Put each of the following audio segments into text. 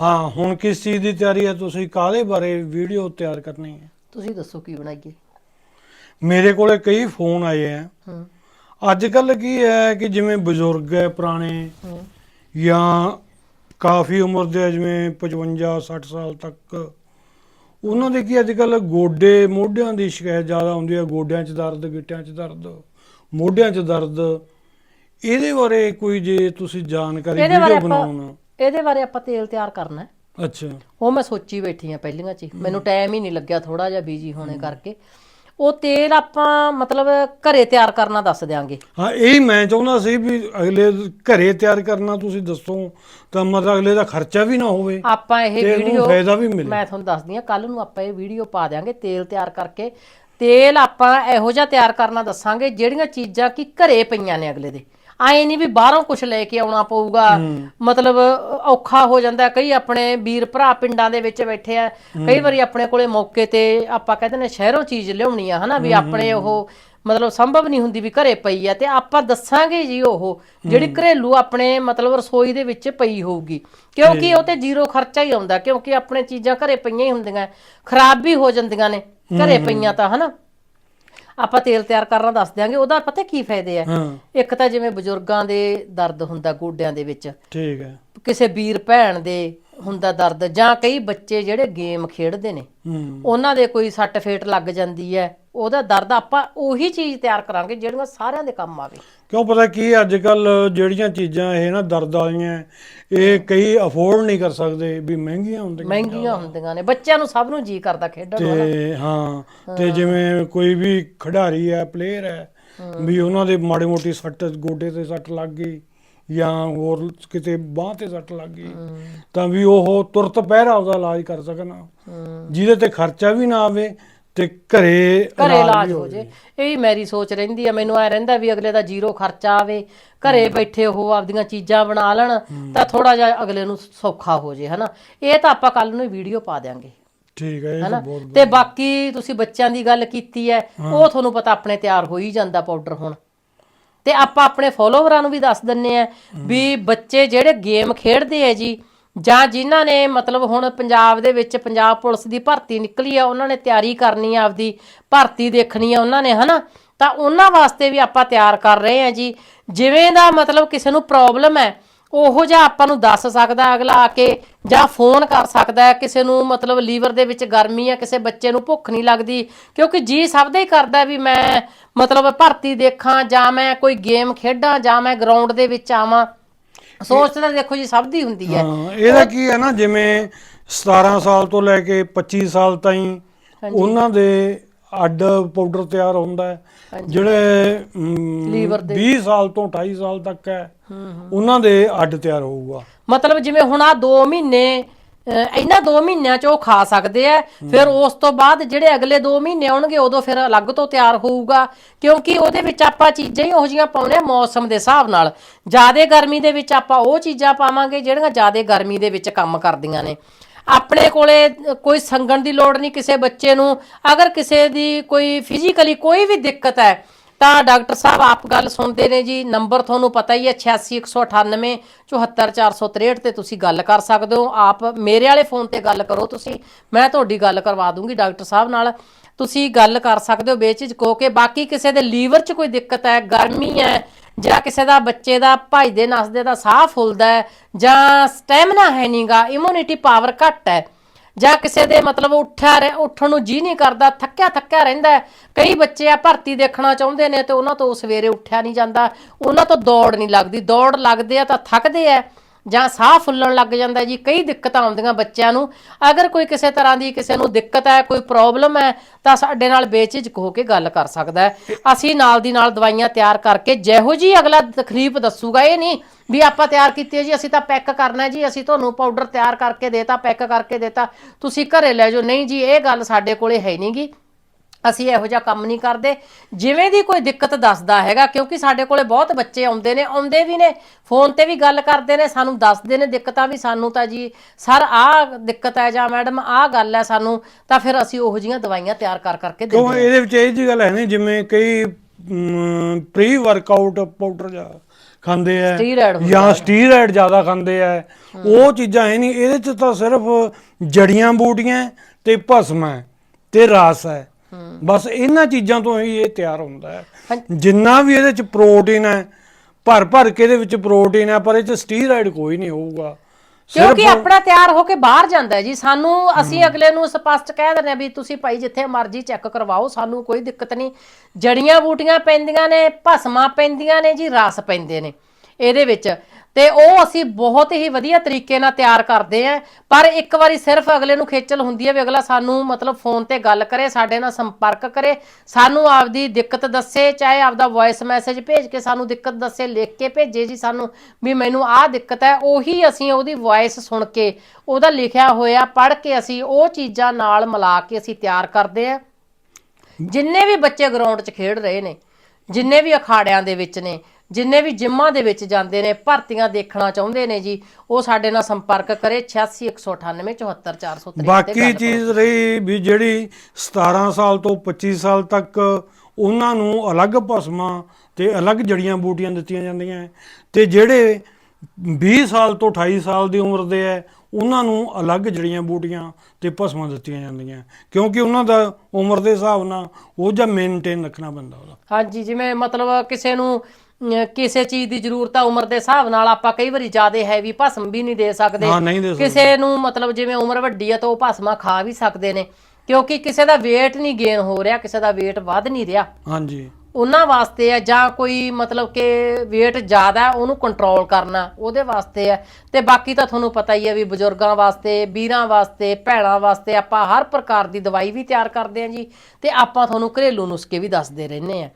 ਹਾਂ ਹੁਣ ਕਿਸ ਚੀਜ਼ ਦੀ ਤਿਆਰੀ ਹੈ? ਤੁਸੀਂ ਕਾਹਦੇ ਬਾਰੇ ਵੀਡੀਓ ਤਿਆਰ ਕਰਨੀ ਹੈ? ਤੁਸੀਂ ਦੱਸੋ ਕੀ ਬਣਾਈਏ? ਮੇਰੇ ਕੋਲੇ ਕਈ ਫੋਨ ਆਏ ਆ ਹੂੰ। ਅੱਜ ਕੱਲ ਕੀ ਹੈ ਕਿ ਜਿਵੇਂ ਬਜ਼ੁਰਗ ਹੈ ਪੁਰਾਣੇ ਹੂੰ। ਜਾਂ ਕਾਫੀ ਉਮਰ ਦੇ ਜਿਵੇਂ 55 60 ਸਾਲ ਤੱਕ। ਉਹਨਾਂ ਦੇ ਕੀ ਅੱਜ ਕੱਲ ਗੋਡੇ ਮੋਢਿਆਂ ਦੀ ਸ਼ਿਕਾਇਤ ਜ਼ਿਆਦਾ ਹੁੰਦੀ ਹੈ। ਗੋਡਿਆਂ 'ਚ ਦਰਦ ਗਿੱਟਿਆਂ 'ਚ ਦਰਦ ਮੋਢਿਆਂ 'ਚ ਦਰਦ। ਇਹਦੇ ਬਾਰੇ ਕੋਈ ਜੇ ਤੁਸੀਂ ਜਾਣਕਾਰੀ ਇਹਦੇ ਬਾਰੇ ਵੀਡੀਓ ਆਪਾਂ ਬਣਾਉਣਾ। ਇਹਦੇ ਬਾਰੇ ਆਪਾਂ ਤੇਲ ਤਿਆਰ ਕਰਨਾ ਹੈ। ਅੱਛਾ। ਉਹ ਮੈਂ ਸੋਚੀ ਬੈਠੀ ਆ ਪਹਿਲੀਆਂ ਚ ਹੀ। ਮੈਨੂੰ ਟਾਈਮ ਹੀ ਨਹੀਂ ਲੱਗਿਆ ਥੋੜਾ ਜਿਹਾ ਬੀਜੀ ਹੋਣੇ ਕਰਕੇ। ਉਹ ਤੇਲ ਆਪਾਂ ਮਤਲਬ ਘਰੇ ਤਿਆਰ ਕਰਨਾ ਦੱਸ ਦਿਆਂਗੇ। ਹਾਂ ਇਹ ਮੈਂ ਚਾਹੁੰਦਾ ਸੀ ਵੀ ਅਗਲੇ ਘਰੇ ਤਿਆਰ ਕਰਨਾ ਤੁਸੀਂ ਦੱਸੋ। ਤਾਂ ਮਤਲਬ ਅਗਲੇ ਦਾ ਖਰਚਾ ਵੀ ਨਾ ਹੋਵੇ। ਆਪਾਂ ਇਹ ਤੇ ਉਹਨੂੰ ਵੀਡੀਓ ਫਾਇਦਾ ਵੀ ਮਿਲੇ। ਮੈਂ ਤੁਹਾਨੂੰ ਦੱਸਦੀ ਆ ਕੱਲ ਨੂੰ ਆਪਾਂ ਇਹ ਵੀਡੀਓ ਪਾ ਦਿਆਂਗੇ ਤੇਲ ਤਿਆਰ ਕਰਕੇ। ਤੇਲ ਆਪਾਂ ਇਹੋ ਜਿਹਾ ਤਿਆਰ ਕਰਨਾ ਦੱਸਾਂਗੇ ਜਿਹੜੀਆਂ ਚੀਜ਼ਾਂ ਕੀ ਘਰੇ ਪਈਆਂ ਨੇ ਅਗਲੇ ਦੇ। ਆਏ ਨਹੀਂ ਵੀ ਬਾਹਰੋਂ ਕੁਝ ਲੈ ਕੇ ਆਉਣਾ ਪਊਗਾ। ਮਤਲਬ ਔਖਾ ਹੋ ਜਾਂਦਾ। ਕਈ ਆਪਣੇ ਵੀਰ ਭਰਾ ਪਿੰਡਾਂ ਦੇ ਵਿੱਚ ਬੈਠੇ ਆ। ਕਈ ਵਾਰੀ ਆਪਣੇ ਕੋਲੇ ਮੌਕੇ ਤੇ ਆਪਾਂ ਕਹਿੰਦੇ ਨੇ ਸ਼ਹਿਰੋਂ ਚੀਜ਼ ਲਿਆਉਣੀ ਆ ਹਨਾ ਵੀ ਆਪਣੇ ਉਹ ਮਤਲਬ ਸੰਭਵ ਨਹੀਂ ਹੁੰਦੀ ਵੀ ਘਰੇ ਪਈ ਆ ਤੇ ਆਪਾਂ ਦੱਸਾਂਗੇ ਜੀ ਉਹ ਜਿਹੜੀ ਘਰੇਲੂ ਆਪਣੇ ਮਤਲਬ ਰਸੋਈ ਦੇ ਵਿੱਚ ਪਈ ਹੋਊਗੀ। ਕਿਉਂਕਿ ਉਹ ਤੇ ਜ਼ੀਰੋ ਖਰਚਾ ਹੀ ਆਉਂਦਾ ਕਿਉਂਕਿ ਆਪਣੇ ਚੀਜ਼ਾਂ ਘਰੇ ਪਈਆਂ ਹੀ ਹੁੰਦੀਆਂ। ਖਰਾਬ ਵੀ ਹੋ ਜਾਂਦੀਆਂ ਨੇ ਘਰੇ ਪਈਆਂ ਤਾਂ ਹਨਾ। ਆਪਾਂ ਤੇਲ ਤਿਆਰ ਕਰਨਾ ਦੱਸ ਦਿਆਂਗੇ ਉਹਦਾ ਪਤਾ ਕੀ ਫਾਇਦੇ ਆ? ਹਾਂ। ਇੱਕ ਤਾਂ ਜਿਵੇਂ ਬਜ਼ੁਰਗਾਂ ਦੇ ਦਰਦ ਹੁੰਦਾ ਗੋਡਿਆਂ ਦੇ ਵਿੱਚ। ਠੀਕ ਹੈ। ਕਿਸੇ ਵੀਰ ਭੈਣ ਦੇ ਹੁੰਦਾ ਦਰਦ ਜਾਂ ਕਈ ਬੱਚੇ ਜਿਹੜੇ ਗੇਮ ਖੇਡਦੇ ਨੇ ਹੂੰ। ਉਹਨਾਂ ਦੇ ਕੋਈ ਸੱਟ ਫੇਟ ਲੱਗ ਜਾਂਦੀ ਹੈ ਉਹਦਾ ਦਰਦ ਆਪਾਂ ਉਹੀ ਚੀਜ਼ ਤਿਆਰ ਕਰਾਂਗੇ ਜਿਹੜੀਆਂ ਸਾਰਿਆਂ ਦੇ ਕੰਮ ਆਵੇ। ਕਿਉਂ ਪਤਾ ਕੀ ਅੱਜ ਕੱਲ ਜਿਹੜੀਆਂ ਚੀਜ਼ਾਂ ਇਹ ਨਾ ਦਰਦ ਵਾਲੀਆਂ ਇਹ ਕਈ ਅਫੋਰਡ ਨਹੀਂ ਕਰ ਸਕਦੇ ਵੀ ਮਹਿੰਗੀਆਂ ਹੁੰਦੀਆਂ। ਮਹਿੰਗੀਆਂ ਹੁੰਦੀਆਂ ਨੇ। ਬੱਚਿਆਂ ਨੂੰ ਸਭ ਨੂੰ ਜੀ ਕਰਦਾ ਖੇਡਣ ਹਨਾ। ਤੇ ਹਾਂ ਤੇ ਜਿਵੇਂ ਕੋਈ ਵੀ ਖਿਡਾਰੀ ਹੈ ਪਲੇਅਰ ਹੈ ਵੀ ਉਹਨਾਂ ਦੇ ਮਾੜੀ ਮੋਟੀ ਸੱਟ ਗੋਡੇ ਤੇ ਸੱਟ ਲੱਗ ਗਈ ਜਾਂ ਹੋਰ ਕਿਤੇ ਬਾਹ ਤੇ ਸੱਟ ਲੱਗ ਗਈ ਤਾਂ ਵੀ ਉਹ ਤੁਰਤ ਪਹਿਰਾ ਉਹਦਾ ਇਲਾਜ ਕਰ ਸਕਣ। ਜਿਹਦੇ ਤੇ ਖਰਚਾ ਵੀ ਨਾ ਆਵੇ ਤੇ ਘਰੇ ਘਰੇ ਇਲਾਜ ਹੋ ਜੇ। ਇਹ ਵੀ ਮੇਰੀ ਸੋਚ ਰਹਿੰਦੀ ਆ ਮੈਨੂੰ ਐ ਰਹਿੰਦਾ ਵੀ ਅਗਲੇ ਦਾ ਜ਼ੀਰੋ ਖਰਚਾ ਆਵੇ ਘਰੇ ਬੈਠੇ ਉਹ ਆਪਦੀਆਂ ਚੀਜ਼ਾਂ ਬਣਾ ਲੈਣ ਤਾਂ ਥੋੜਾ ਜਿਹਾ ਅਗਲੇ ਨੂੰ ਸੌਖਾ ਹੋ ਜੇ ਹਨਾ। ਇਹ ਤਾਂ ਆਪਾਂ ਕੱਲ ਨੂੰ ਵੀਡੀਓ ਪਾ ਦਿਆਂਗੇ। ਠੀਕ ਹੈ ਇਹ ਹਨਾ। ਬਹੁਤ ਤੇ ਬਾਕੀ ਤੁਸੀਂ ਬੱਚਿਆਂ ਦੀ ਗੱਲ ਕੀਤੀ ਹੈ। ਉਹ ਤੁਹਾਨੂੰ ਪਤਾ ਆਪਣੇ ਤਿਆਰ ਹੋ ਹੀ ਜਾਂਦਾ ਪਾਊਡਰ ਹੁਣ। ਤੇ ਆਪਾਂ ਆਪਣੇ ਫੋਲੋਵਰਾਂ ਨੂੰ ਵੀ ਦੱਸ ਦਿੰਨੇ ਆ ਵੀ ਬੱਚੇ ਜਿਹੜੇ ਗੇਮ ਖੇਡਦੇ ਆ ਜੀ ਜਾਂ ਜਿਨ੍ਹਾਂ ਨੇ ਮਤਲਬ ਹੁਣ ਪੰਜਾਬ ਦੇ ਵਿੱਚ ਪੰਜਾਬ ਪੁਲਿਸ ਦੀ ਭਰਤੀ ਨਿਕਲੀ ਆ, ਉਹਨਾਂ ਨੇ ਤਿਆਰੀ ਕਰਨੀ ਆ, ਆਪਦੀ ਭਰਤੀ ਦੇਖਣੀ ਆ ਉਹਨਾਂ ਨੇ, ਹਨਾ? ਤਾਂ ਉਹਨਾਂ ਵਾਸਤੇ ਵੀ ਆਪਾਂ ਤਿਆਰ ਕਰ ਰਹੇ ਆ ਜੀ। ਜਿਵੇਂ ਦਾ ਮਤਲਬ ਕਿਸੇ ਨੂੰ ਪ੍ਰੋਬਲਮ ਹੈ, ਉਹੋ ਜਿਹਾ ਆਪਾਂ ਨੂੰ ਦੱਸ ਸਕਦਾ ਅਗਲਾ ਆ ਕੇ ਜਾਂ ਫੋਨ ਕਰ ਸਕਦਾ ਹੈ, ਕਿਸੇ ਨੂੰ ਮਤਲਬ ਲੀਵਰ ਦੇ ਵਿੱਚ ਗਰਮੀ ਆ, ਕਿਸੇ ਬੱਚੇ ਨੂੰ ਭੁੱਖ ਨਹੀਂ ਲੱਗਦੀ। ਕਿਉਂਕਿ ਜੀ ਸਭ ਦਾ ਹੀ ਕਰਦਾ ਵੀ ਮੈਂ ਮਤਲਬ ਭਰਤੀ ਦੇਖਾਂ ਜਾਂ ਮੈਂ ਕੋਈ ਗੇਮ ਖੇਡਾਂ ਜਾਂ ਮੈਂ ਗਰਾਊਂਡ ਦੇ ਵਿੱਚ ਆਵਾਂ। ਸੋਚ ਤਾਂ ਦੇਖੋ ਜੀ ਸਭ ਦੀ ਹੁੰਦੀ ਹੈ। ਹਾਂ ਇਹਦਾ ਕੀ ਹੈ ਨਾ ਜਿਵੇਂ 17 ਸਾਲ ਤੋਂ ਲੈ ਕੇ 25 ਸਾਲ ਤਾਈਂ ਉਹਨਾਂ ਦੇ ਅੱਡ ਪਾਊਡਰ ਤਿਆਰ ਹੁੰਦਾ ਹੈ। ਜਿਹੜੇ ਲੀਵਰ 20 ਸਾਲ ਤੋਂ 28 ਸਾਲ ਤੱਕ ਹੈ ਉਹਨਾਂ ਦੇ ਅੱਡ ਤਿਆਰ ਹੋਊਗਾ। ਮਤਲਬ ਜਿਵੇਂ ਹੁਣ ਆ 2 ਮਹੀਨੇ ਅਹ ਇਹਨਾਂ 2 ਮਹੀਨਿਆਂ ਚ ਉਹ ਖਾ ਸਕਦੇ ਆ। ਫਿਰ ਉਸ ਤੋਂ ਬਾਅਦ ਜਿਹੜੇ ਅਗਲੇ 2 ਮਹੀਨੇ ਆਉਣਗੇ ਉਦੋਂ ਫਿਰ ਅਲੱਗ ਤੋਂ ਤਿਆਰ ਹੋਊਗਾ। ਕਿਉਂਕਿ ਉਹਦੇ ਵਿੱਚ ਆਪਾਂ ਚੀਜ਼ਾਂ ਹੀ ਉਹੋ ਜਿਹੀਆਂ ਪਾਉਣੇ ਆ ਮੌਸਮ ਦੇ ਹਿਸਾਬ ਨਾਲ। ਜਿਆਦੇ ਗਰਮੀ ਦੇ ਵਿੱਚ ਆਪਾਂ ਉਹ ਚੀਜ਼ਾਂ ਪਾਵਾਂਗੇ ਜਿਹੜੀਆਂ ਜਿਆਦੇ ਗਰਮੀ ਦੇ ਵਿੱਚ ਕੰਮ ਕਰਦੀਆਂ ਨੇ। ਆਪਣੇ ਕੋਲੇ ਕੋਈ ਸੰਗਣ ਦੀ ਲੋੜ ਨਹੀਂ ਕਿਸੇ ਬੱਚੇ ਨੂੰ। ਅਗਰ ਕਿਸੇ ਦੀ ਕੋਈ ਫਿਜ਼ੀਕਲੀ ਕੋਈ ਵੀ ਦਿੱਕਤ ਹੈ ਤਾਂ ਡਾਕਟਰ ਸਾਹਿਬ ਆਪ ਗੱਲ ਸੁਣਦੇ ਨੇ ਜੀ। ਨੰਬਰ ਤੁਹਾਨੂੰ ਪਤਾ ਹੀ ਹੈ 86198 74463 ਤੇ ਤੁਸੀਂ ਗੱਲ ਕਰ ਸਕਦੇ ਹੋ। ਆਪ ਮੇਰੇ ਵਾਲੇ ਫੋਨ ਤੇ ਗੱਲ ਕਰੋ ਤੁਸੀਂ। ਮੈਂ ਤੁਹਾਡੀ ਗੱਲ ਕਰਵਾ ਦੂੰਗੀ ਡਾਕਟਰ ਸਾਹਿਬ ਨਾਲ। ਤੁਸੀਂ ਗੱਲ ਕਰ ਸਕਦੇ ਹੋ ਬੇਚਿਜਕ ਹੋ ਕੇ। ਬਾਕੀ ਕਿਸੇ ਦੇ ਲੀਵਰ 'ਚ ਕੋਈ ਦਿੱਕਤ ਹੈ, ਗਰਮੀ ਹੈ, ਜਾਂ ਕਿਸੇ ਦਾ ਬੱਚੇ ਦਾ, ਭਾਈ ਦੇ ਨਸਦੇ ਦਾ ਸਾਹ ਫੁੱਲਦਾ ਜਾਂ ਸਟੈਮਿਨਾ ਹੈ ਨਹੀਂਗਾ ਇਮਿਊਨਿਟੀ ਪਾਵਰ ਘੱਟ ਹੈ ਜਾਂ ਕਿਸੇ ਦੇ ਮਤਲਬ ਉੱਠਿਆ ਰਹਿ, ਉੱਠਣ ਨੂੰ ਜੀ ਨਹੀਂ ਕਰਦਾ, ਥੱਕਿਆ ਥੱਕਿਆ ਰਹਿੰਦਾ ਕਈ ਬੱਚੇ ਆ ਭਰਤੀ ਦੇਖਣਾ ਚਾਹੁੰਦੇ ਨੇ ਤੇ ਉਹਨਾਂ ਤੋਂ ਸਵੇਰੇ ਉੱਠਿਆ ਨਹੀਂ ਜਾਂਦਾ। ਉਹਨਾਂ ਤੋਂ ਦੌੜ ਨਹੀਂ ਲੱਗਦੀ। ਦੌੜ ਲੱਗਦੇ ਆ ਤਾਂ ਥੱਕਦੇ ਆ। ਜਾਂ ਸਾਹ ਫੁੱਲਣ ਲੱਗ ਜਾਂਦਾ ਜੀ ਕਈ ਦਿੱਕਤਾਂ ਆਉਂਦੀਆਂ ਬੱਚਿਆਂ ਨੂੰ। ਅਗਰ ਕੋਈ ਕਿਸੇ ਤਰ੍ਹਾਂ ਦੀ ਕਿਸੇ ਨੂੰ ਦਿੱਕਤ ਹੈ ਕੋਈ ਪ੍ਰੋਬਲਮ ਹੈ ਤਾਂ ਸਾਡੇ ਨਾਲ ਬੇਝਿਜਕ ਹੋ ਕੇ ਗੱਲ ਕਰ ਸਕਦਾ ਹੈ। ਅਸੀਂ ਨਾਲ ਦੀ ਨਾਲ ਦਵਾਈਆਂ ਤਿਆਰ ਕਰਕੇ ਜਿਹੋ ਜੀ ਅਗਲਾ ਤਕਲੀਫ ਦੱਸੂਗਾ ਇਹ ਨਹੀਂ ਵੀ ਆਪਾਂ ਤਿਆਰ ਕੀਤੀ ਹੈ ਜੀ ਅਸੀਂ ਤਾਂ ਪੈਕ ਕਰਨਾ ਜੀ ਅਸੀਂ ਤੁਹਾਨੂੰ ਪਾਊਡਰ ਤਿਆਰ ਕਰਕੇ ਦੇਤਾ ਪੈਕ ਕਰਕੇ ਦੇਤਾ ਤੁਸੀਂ ਘਰੇ ਲੈ ਜਾਓ। ਨਹੀਂ ਜੀ ਇਹ ਗੱਲ ਸਾਡੇ ਕੋਲੇ ਹੈ ਨਹੀਂਗੀ ਅਸੀਂ ਇਹੋ ਜਿਹਾ ਕੰਮ ਨਹੀਂ ਕਰਦੇ। ਜਿਵੇਂ ਦੀ ਕੋਈ ਦਿੱਕਤ ਦੱਸਦਾ ਹੈਗਾ ਕਿਉਂਕਿ ਸਾਡੇ ਕੋਲੇ ਬਹੁਤ ਬੱਚੇ ਆਉਂਦੇ ਨੇ ਆਉਂਦੇ ਵੀ ਨੇ ਫੋਨ ਤੇ ਵੀ ਗੱਲ ਕਰਦੇ ਨੇ ਸਾਨੂੰ ਦੱਸਦੇ ਨੇ ਦਿੱਕਤਾਂ ਵੀ ਸਾਨੂੰ ਤਾਂ ਜੀ ਸਰ ਆਹ ਦਿੱਕਤ ਹੈ ਜਾਂ ਮੈਡਮ ਆਹ ਗੱਲ ਹੈ ਸਾਨੂੰ ਤਾਂ ਫਿਰ ਅਸੀਂ ਉਹੋ ਜਿਹੀਆਂ ਦਵਾਈਆਂ ਤਿਆਰ ਕਰ ਕਰਕੇ ਦੇ ਕਿਉਂ ਇਹਦੇ ਵਿੱਚ ਇਹ ਜੀ ਗੱਲ ਹੈ ਨਹੀਂ ਜਿਵੇਂ ਕਈ ਪ੍ਰੀ ਵਰਕਆਊਟ ਪਾਊਡਰ ਜਾਂ ਖਾਂਦੇ ਆ ਸਟੀਰੋਇਡ ਹੁੰਦਾ ਜਾਂ ਸਟੀਰੋਇਡ ਜ਼ਿਆਦਾ ਖਾਂਦੇ ਆ ਉਹ ਚੀਜ਼ਾਂ ਹੈ ਨਹੀਂ ਇਹਦੇ ਚ ਤਾਂ ਸਿਰਫ ਜੜੀਆਂ ਬੂਟੀਆਂ ਤੇ ਭਸਮ ਹੈ ਤੇ ਰਸ ਹੈ। ਬਸ ਇਹਨਾਂ ਚੀਜ਼ਾਂ ਤੋਂ ਹੀ ਇਹ ਤਿਆਰ ਹੁੰਦਾ ਹੈ। ਜਿੰਨਾ ਵੀ ਇਹਦੇ ਚ ਪ੍ਰੋਟੀਨ ਹੈ ਭਰ ਭਰ ਕੇ ਇਹਦੇ ਵਿੱਚ ਪ੍ਰੋਟੀਨ ਹੈ ਪਰ ਇਹ ਚ ਸਟੀਰੋਇਡ ਕੋਈ ਨਹੀਂ ਹੋਊਗਾ। ਕਿਉਂਕਿ ਆਪਣਾ ਤਿਆਰ ਹੋ ਕੇ ਬਾਹਰ ਜਾਂਦਾ ਜੀ। ਸਾਨੂੰ ਅਸੀਂ ਅਗਲੇ ਨੂੰ ਸਪਸ਼ਟ ਕਹਿ ਦਿੰਦੇ ਆ ਵੀ ਤੁਸੀਂ ਭਾਈ ਜਿੱਥੇ ਮਰਜ਼ੀ ਚੈੱਕ ਕਰਵਾਓ ਸਾਨੂੰ ਕੋਈ ਦਿੱਕਤ ਨਹੀਂ। ਜੜੀਆਂ ਬੂਟੀਆਂ ਪੈਂਦੀਆਂ ਨੇ ਭਸਮਾਂ ਪੈਂਦੀਆਂ ਨੇ ਜੀ ਰਸ ਪੈਂਦੇ ਨੇ। ਇਹਦੇ ਵਿੱਚ। ਤੇ ਉਹ ਅਸੀਂ ਬਹੁਤ ਹੀ ਵਧੀਆ ਤਰੀਕੇ ਨਾਲ ਤਿਆਰ ਕਰਦੇ ਆ। ਪਰ ਇੱਕ ਵਾਰੀ ਸਿਰਫ ਅਗਲੇ ਨੂੰ ਖੇਚਲ ਹੁੰਦੀ ਹੈ ਵੀ ਅਗਲਾ ਸਾਨੂੰ ਮਤਲਬ ਫੋਨ ਤੇ ਗੱਲ ਕਰੇ, ਸਾਡੇ ਨਾਲ ਸੰਪਰਕ ਕਰੇ। ਸਾਨੂੰ ਆਪਦੀ ਦਿੱਕਤ ਦੱਸੇ, ਚਾਹੇ ਆਪਦਾ ਵੌਇਸ ਮੈਸੇਜ ਭੇਜ ਕੇ ਸਾਨੂੰ ਦਿੱਕਤ ਦੱਸੇ, ਲਿਖ ਕੇ ਭੇਜੇ ਜੀ ਸਾਨੂੰ ਵੀ ਮੈਨੂੰ ਆਹ ਦਿੱਕਤ ਹੈ। ਉਹੀ ਅਸੀਂ ਉਹਦੀ ਵੌਇਸ ਸੁਣ ਕੇ, ਉਹਦਾ ਲਿਖਿਆ ਹੋਇਆ ਪੜ੍ਹ ਕੇ ਅਸੀਂ ਉਹ ਚੀਜ਼ਾਂ ਨਾਲ ਮਿਲਾ ਕੇ ਅਸੀਂ ਤਿਆਰ ਕਰਦੇ ਆ। ਜਿੰਨੇ ਵੀ ਬੱਚੇ ਗਰਾਊਂਡ 'ਚ ਖੇਡ ਰਹੇ ਨੇ ਜਿੰਨੇ ਵੀ ਅਖਾੜਿਆਂ ਦੇ ਵਿੱਚ ਨੇ ਜਿੰਨੇ ਵੀ ਜਿੰਮਾਂ ਦੇ ਵਿੱਚ ਜਾਂਦੇ ਨੇ ਭਰਤੀਆਂ ਦੇਖਣਾ ਚਾਹੁੰਦੇ ਨੇ ਜੀ ਉਹ ਸਾਡੇ ਨਾਲ ਸੰਪਰਕ ਕਰੇ 8618 74463 ਬਾਕੀ ਚੀਜ਼ ਰਹੀ ਵੀ ਜਿਹੜੀ 17 ਸਾਲ ਤੋਂ 25 ਸਾਲ ਤੱਕ ਉਹਨਾਂ ਨੂੰ ਅਲੱਗ ਭਸਮਾਂ ਤੇ ਅਲੱਗ ਜੜੀਆਂ ਬੂਟੀਆਂ ਦਿੱਤੀਆਂ ਜਾਂਦੀਆਂ ਤੇ ਜਿਹੜੇ 20 ਸਾਲ ਤੋਂ 28 ਸਾਲ ਦੀ ਉਮਰ ਦੇ ਹੈ ਉਹਨਾਂ ਨੂੰ ਅਲੱਗ ਜੜੀਆਂ ਬੂਟੀਆਂ ਤੇ ਭਸਮਾਂ ਦਿੱਤੀਆਂ ਜਾਂਦੀਆਂ। ਕਿਉਂਕਿ ਉਹਨਾਂ ਦਾ ਉਮਰ ਦੇ ਹਿਸਾਬ ਨਾਲ ਉਹ ਜਾਂ ਮੇਨਟੇਨ ਰੱਖਣਾ ਪੈਂਦਾ ਉਹਦਾ। ਹਾਂਜੀ ਜਿਵੇਂ ਮਤਲਬ ਕਿਸੇ ਨੂੰ ਅਮ, ਕਿਸੇ ਚੀਜ਼ ਦੀ ਜ਼ਰੂਰਤ ਆ ਉਮਰ ਦੇ ਹਿਸਾਬ ਨਾਲ ਆਪਾਂ ਕਈ ਵਾਰੀ ਜ਼ਿਆਦਾ ਹੈਵੀ ਭਸਮ ਵੀ ਨਹੀਂ ਦੇ ਸਕਦੇ। ਹਾਂ ਨਹੀਂ ਦੇ ਸਕਦੇ। ਕਿਸੇ ਨੂੰ ਮਤਲਬ ਜਿਵੇਂ ਉਮਰ ਵੱਡੀ ਆ ਤਾਂ ਉਹ ਭਸਮਾਂ ਖਾ ਵੀ ਸਕਦੇ ਨੇ। ਕਿਉਂਕਿ ਕਿਸੇ ਦਾ weight ਨਹੀਂ ਗੇਨ ਹੋ ਰਿਹਾ ਕਿਸੇ ਦਾ weight ਵੱਧ ਨਹੀਂ ਰਿਹਾ। ਹਾਂਜੀ। ਉਹਨਾਂ ਵਾਸਤੇ ਹੈ ਜਾਂ ਕੋਈ ਮਤਲਬ ਕਿ weight ਜ਼ਿਆਦਾ ਉਹਨੂੰ ਕੰਟਰੋਲ ਕਰਨਾ, ਉਹਦੇ ਵਾਸਤੇ ਹੈ ਤੇ ਬਾਕੀ ਤਾਂ ਤੁਹਾਨੂੰ ਪਤਾ ਹੀ ਹੈ ਵੀ ਬਜ਼ੁਰਗਾਂ ਵਾਸਤੇ, ਵੀਰਾਂ ਵਾਸਤੇ, ਭੈਣਾਂ ਵਾਸਤੇ ਆਪਾਂ ਹਰ ਪ੍ਰਕਾਰ ਦੀ ਦਵਾਈ ਵੀ ਤਿਆਰ ਕਰਦੇ ਹਾਂ ਜੀ। ਤੇ ਆਪਾਂ ਤੁਹਾਨੂੰ ਘਰੇਲੂ ਨੁਸਖੇ ਵੀ ਦੱਸਦੇ ਰਹਿੰਦੇ ਆ।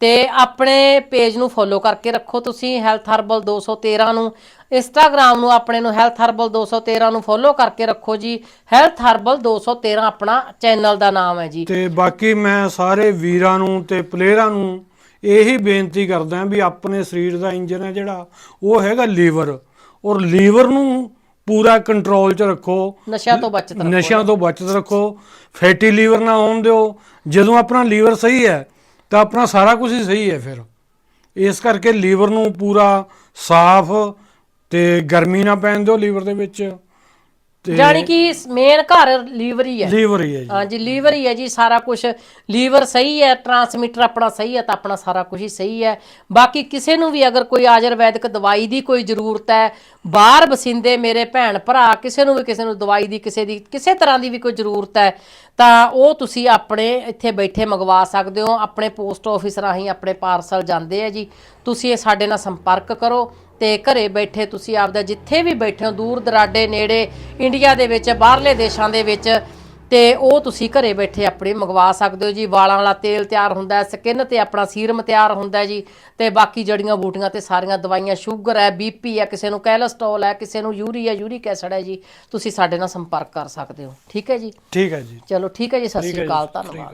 ਤੇ ਆਪਣੇ ਪੇਜ ਨੂੰ ਫੋਲੋ ਕਰਕੇ ਰੱਖੋ ਤੁਸੀਂ ਹੈਲਥ ਹਰਬਲ 213 ਨੂੰ। ਇੰਸਟਾਗ੍ਰam ਨੂੰ ਆਪਣੇ ਨੂੰ ਹੈਲਥ ਹਰਬਲ 213 ਨੂੰ ਫੋਲੋ ਕਰਕੇ ਰੱਖੋ ਜੀ। ਹੈਲਥ ਹਰਬਲ 213 ਆਪਣਾ ਚੈਨਲ ਦਾ ਨਾਮ ਹੈ ਜੀ। ਤੇ ਬਾਕੀ ਮੈਂ ਸਾਰੇ ਵੀਰਾਂ ਨੂੰ ਤੇ ਪਲੇਅਰਾਂ ਨੂੰ ਇਹੀ ਬੇਨਤੀ ਕਰਦਾ ਵੀ ਆਪਣੇ ਸਰੀਰ ਦਾ ਇੰਜਨ ਹੈ ਜਿਹੜਾ ਉਹ ਹੈਗਾ ਲੀਵਰ। ਔਰ ਲੀਵਰ ਨੂੰ ਪੂਰਾ ਕੰਟਰੋਲ 'ਚ ਰੱਖੋ। ਨਸ਼ਿਆਂ ਤੋਂ ਬਚਤ ਰੱਖੋ। ਨਸ਼ਿਆਂ ਤੋਂ ਬਚਤ ਰੱਖੋ। ਫੈਟੀ ਲੀਵਰ ਨਾ ਹੋਣ ਦਿਓ। ਜਦੋਂ ਆਪਣਾ ਲੀਵਰ ਸਹੀ ਹੈ ਤਾਂ ਆਪਣਾ ਸਾਰਾ ਕੁਝ ਹੀ ਸਹੀ ਹੈ ਫਿਰ। ਇਸ ਕਰਕੇ ਲੀਵਰ ਨੂੰ ਪੂਰਾ ਸਾਫ਼ ਤੇ ਗਰਮੀ ਨਾ ਪੈਣ ਦਿਓ ਲੀਵਰ ਦੇ ਵਿੱਚ ਜਾਣੀ ਕਿ ਮੇਨ ਘਰ ਲੀਵਰ ਹੀ ਹੈ। ਲੀਵਰ ਹੀ ਹੈ ਜੀ। ਹਾਂਜੀ ਲੀਵਰ ਹੀ ਹੈ ਜੀ ਸਾਰਾ ਕੁਝ ਲੀਵਰ ਸਹੀ ਹੈ ਟਰਾਂਸਮਿਟਰ ਆਪਣਾ ਸਹੀ ਹੈ ਤਾਂ ਆਪਣਾ ਸਾਰਾ ਕੁਝ ਹੀ ਸਹੀ ਹੈ। ਬਾਕੀ ਕਿਸੇ ਨੂੰ ਵੀ ਅਗਰ ਕੋਈ ਆਯੁਰਵੈਦਿਕ ਦਵਾਈ ਦੀ ਕੋਈ ਜ਼ਰੂਰਤ ਹੈ ਬਾਹਰ ਬਸਿੰਦੇ ਮੇਰੇ ਭੈਣ ਭਰਾ ਕਿਸੇ ਨੂੰ ਵੀ ਕਿਸੇ ਨੂੰ ਦਵਾਈ ਦੀ ਕਿਸੇ ਦੀ ਕਿਸੇ ਤਰ੍ਹਾਂ ਦੀ ਵੀ ਕੋਈ ਜ਼ਰੂਰਤ ਹੈ ਤਾਂ ਉਹ ਤੁਸੀਂ ਆਪਣੇ ਇੱਥੇ ਬੈਠੇ ਮੰਗਵਾ ਸਕਦੇ ਹੋ। ਆਪਣੇ ਪੋਸਟ ਆਫਿਸ ਰਾਹੀਂ ਆਪਣੇ ਪਾਰਸਲ ਜਾਂਦੇ ਆ ਜੀ। ਤੁਸੀਂ ਇਹ ਸਾਡੇ ਨਾਲ ਸੰਪਰਕ ਕਰੋ। ਤੇ ਘਰੇ ਬੈਠੇ ਤੁਸੀਂ ਆਪਦਾ ਜਿੱਥੇ ਵੀ ਬੈਠੇ ਹੋ ਦੂਰ ਦਰਾਡੇ ਨੇੜੇ ਇੰਡੀਆ ਦੇ ਵਿੱਚ ਬਾਹਰਲੇ ਦੇਸ਼ਾਂ ਦੇ ਵਿੱਚ ਤੇ ਉਹ ਤੁਸੀਂ ਘਰੇ ਬੈਠੇ ਆਪਣੇ ਮੰਗਵਾ ਸਕਦੇ ਹੋ ਜੀ। ਵਾਲਾਂ ਵਾਲਾ ਤੇਲ ਤਿਆਰ ਹੁੰਦਾ ਸਕਿਨ ਤੇ ਆਪਣਾ ਸੀਰਮ ਤਿਆਰ ਹੁੰਦਾ ਜੀ ਤੇ ਬਾਕੀ ਜੜੀਆਂ ਬੂਟੀਆਂ ਤੇ ਸਾਰੀਆਂ ਦਵਾਈਆਂ ਸ਼ੂਗਰ ਹੈ ਬੀਪੀ ਹੈ ਕਿਸੇ ਨੂੰ ਕੈਲਸਟ੍ਰੋਲ ਹੈ ਕਿਸੇ ਨੂੰ ਯੂਰੀਆ ਯੂਰਿਕ ਐਸਿਡ ਹੈ ਜੀ ਤੁਸੀਂ ਸਾਡੇ ਨਾਲ ਸੰਪਰਕ ਕਰ ਸਕਦੇ ਹੋ। ਠੀਕ ਹੈ ਜੀ? ਠੀਕ ਹੈ ਜੀ। ਚਲੋ ਠੀਕ ਹੈ ਜੀ ਸਤਿ ਸ਼੍ਰੀ ਅਕਾਲ ਧੰਨਵਾਦ।